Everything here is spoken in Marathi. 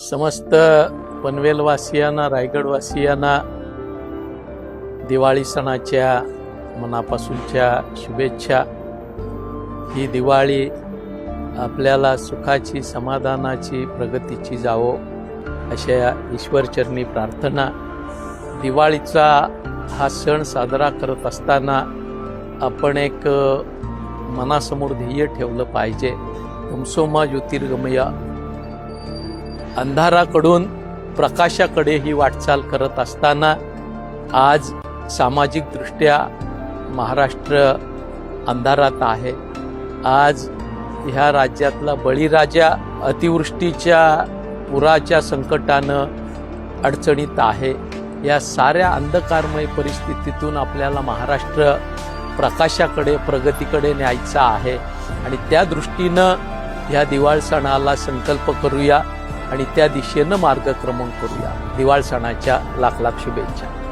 समस्त पनवेलवासियांना रायगडवासियांना दिवाळी सणाच्या मनापासूनच्या शुभेच्छा. ही दिवाळी आपल्याला सुखाची समाधानाची प्रगतीची जावो अशा ईश्वरचरणी प्रार्थना. दिवाळीचा हा सण साजरा करत असताना आपण एक मनासमोर ध्येय ठेवलं पाहिजे. तुमसोमा ज्योतिर्गमया अंधाराकडून प्रकाशाकडे ही वाटचाल करत असताना आज सामाजिकदृष्ट्या महाराष्ट्र अंधारात आहे. आज ह्या राज्यातला बळीराजा अतिवृष्टीच्या पुराच्या संकटानं अडचणीत आहे. या साऱ्या अंधकारमय परिस्थितीतून आपल्याला महाराष्ट्र प्रकाशाकडे प्रगतीकडे न्यायचा आहे. आणि त्या दृष्टीनं ह्या दिवाळ सणाला संकल्प करूया. आणि त्या दिशेनं मार्गक्रमण करूया. दिवाळ सणाच्या लाख लाख शुभेच्छा.